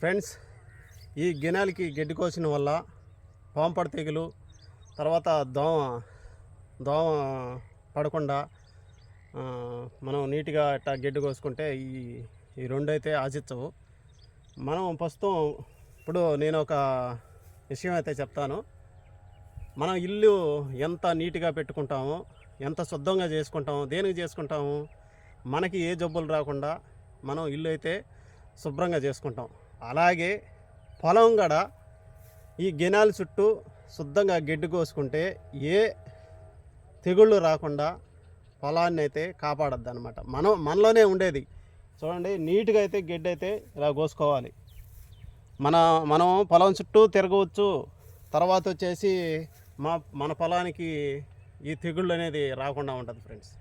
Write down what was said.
Friends ఈ గినాలకి గడ్డి కోసిన వల్ల పాంపడ తెగులు తర్వాత దోమ దోమ పడకుండా మనం నీట్గా ఇట్టా గడ్డి కోసుకుంటే ఈ ఈ రెండు అయితే ఆశించవు. మనం ప్రస్తుతం ఇప్పుడు నేను ఒక విషయం అయితే చెప్తాను. మనం ఇల్లు ఎంత నీట్గా పెట్టుకుంటామో ఎంత శుద్ధంగా చేసుకుంటాము దేనికి చేసుకుంటాము మనకి ఏ జబ్బులు రాకుండా మనం ఇల్లు అయితే శుభ్రంగా చేసుకుంటాం. అలాగే పొలం గడ ఈ గెనాల చుట్టూ శుద్ధంగా గడ్డి కోసుకుంటే ఏ తెగుళ్ళు రాకుండా పొలాన్ని అయితే కాపాడద్దు అనమాట మనం మనలోనే ఉండేది. చూడండి నీట్గా అయితే గడ్డి అయితే ఇలా కోసుకోవాలి. మన మనం పొలం చుట్టూ తిరగవచ్చు. తర్వాత వచ్చేసి మా మన పొలానికి ఈ తెగుళ్ళు అనేది రాకుండా ఉంటుంది ఫ్రెండ్స్